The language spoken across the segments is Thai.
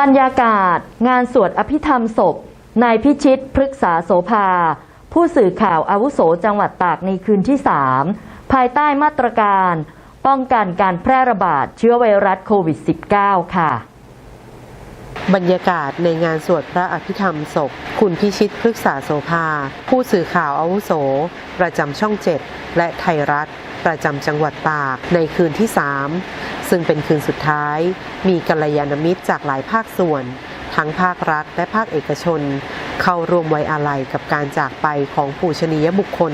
บรรยากาศ งานสวดอภิธรรมศพนายพิชิตพฤกษาโสภา ผู้สื่อข่าวอาวุโสจังหวัดตากในคืนที่3ภายใต้มาตรการ ป้องกันการแพร่ระบาดเชื้อไวรัสโควิด -19 ค่ะบรรยากาศในงานสวดพระอภิธรรมศพ คุณพิชิตพฤกษาโสภา ผู้สื่อข่าวอาวุโส ประจำช่องเจ็ดและไทยรัฐ ประจำจังหวัดตากในคืนที่ 3 ซึ่งเป็นคืนสุดท้าย มีกัลยาณมิตรจากหลายภาคส่วน ทั้งภาครัฐและภาคเอกชน เข้าร่วมไว้อาลัยกับการจากไปของปูชนียบุคคล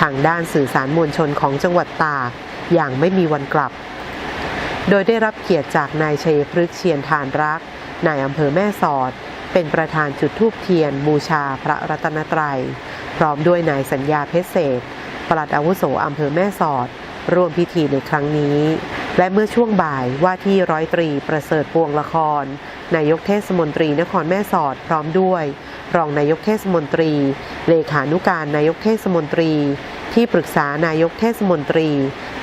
ทางด้านสื่อสารมวลชนของจังหวัดตาก อย่างไม่มีวันกลับ โดยได้รับเกียรติจากนายชัยพฤกษ์เชียนทานรักนายอำเภอแม่สอด เป็นประธานจุดธูปเทียน บูชาพระรัตนตรัย พร้อมด้วยนายสัญญาเพชรเศษปลัดอาวุโสอำเภอแม่สอด ร่วมพิธีในครั้งนี้ และเมื่อช่วงบ่ายว่าที่ร้อยตรีประเสริฐปวงละคร นายกเทศมนตรีนครแม่สอดพร้อมด้วย รองนายกเทศมนตรี เลขานุการนายกเทศมนตรี ที่ปรึกษานายกเทศมนตรี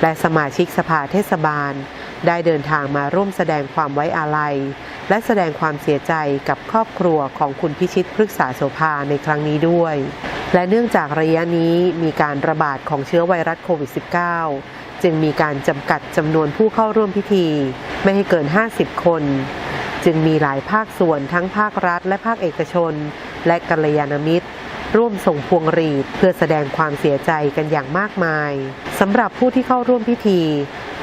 และสมาชิกสภาเทศบาล ได้เดินทางมาร่วมแสดงความไว้อาลัย และแสดงความเสียใจกับครอบครัวของคุณพิชิตพฤกษาโสภาในครั้งนี้ด้วย และเนื่องจากระยะนี้มีการระบาดของเชื้อไวรัสโควิด -19 จึงมีการจำกัดจำนวนผู้เข้าร่วมพิธี ไม่ให้เกิน 50 คน จึงมีหลายภาคส่วนทั้งภาครัฐ และภาคเอกชน และกัลยาณมิตร ร่วมส่งพวงหรีดเพื่อแสดงความเสียใจกันอย่างมากมายสำหรับผู้ที่เข้าร่วมพิธี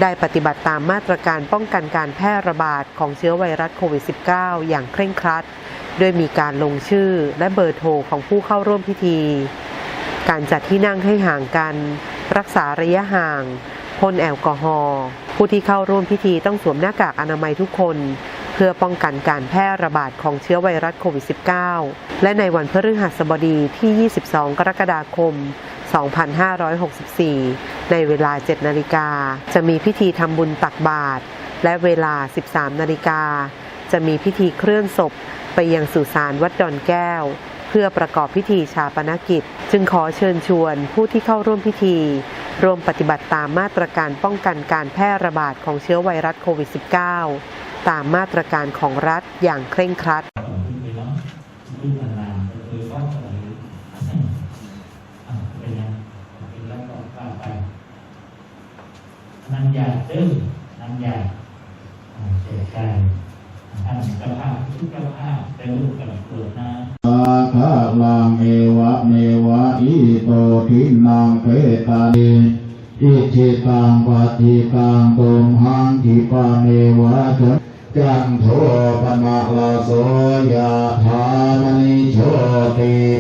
ได้ปฏิบัติตามมาตรการป้องกันการแพร่ระบาดของเชื้อไวรัสโควิด -19 อย่างเคร่งครัดโดยมีการลงชื่อและเบอร์โทรของผู้เข้าร่วมพิธี การจัดที่นั่งให้ห่างกัน รักษาระยะห่าง พ่นแอลกอฮอล์ผู้ที่เข้าร่วมพิธีต้องสวมหน้ากากอนามัยทุกคน เพื่อป้องกันการแพร่ระบาดของเชื้อไวรัสโควิด -19 และในวันพฤหัสบดีที่ 22 กรกฎาคม 2564 ในเวลา 7 นาฬิกา จะมีพิธีทำบุญตักบาตรและเวลา 13 นาฬิกา จะมีพิธีเคลื่อนศพไปยังสุสานวัดดอนแก้ว เพื่อประกอบพิธีชาปนกิจ จึงขอเชิญชวนผู้ที่เข้าร่วมพิธี ร่วมปฏิบัติตามมาตรการป้องกันการแพร่ระบาดของเชื้อไวรัสโควิด -19 ตามมาตรการของรัฐอย่างเคร่งครัดนขึ้นไปเนาะรูปนานๆคือก็อะไรอะเป็นยังเป็นแล้วก็ว่าไปนันยาตึ้งยาเสียใจท่านเจ้าภาทุกเจ้าภาพแต่ลูกกับเกิดหนะอา ทินังเพตานิอิจิตังปฏิตังตุมหังทิปาเนวะจันจันโทปะมะลาโสยะธามณิโชติ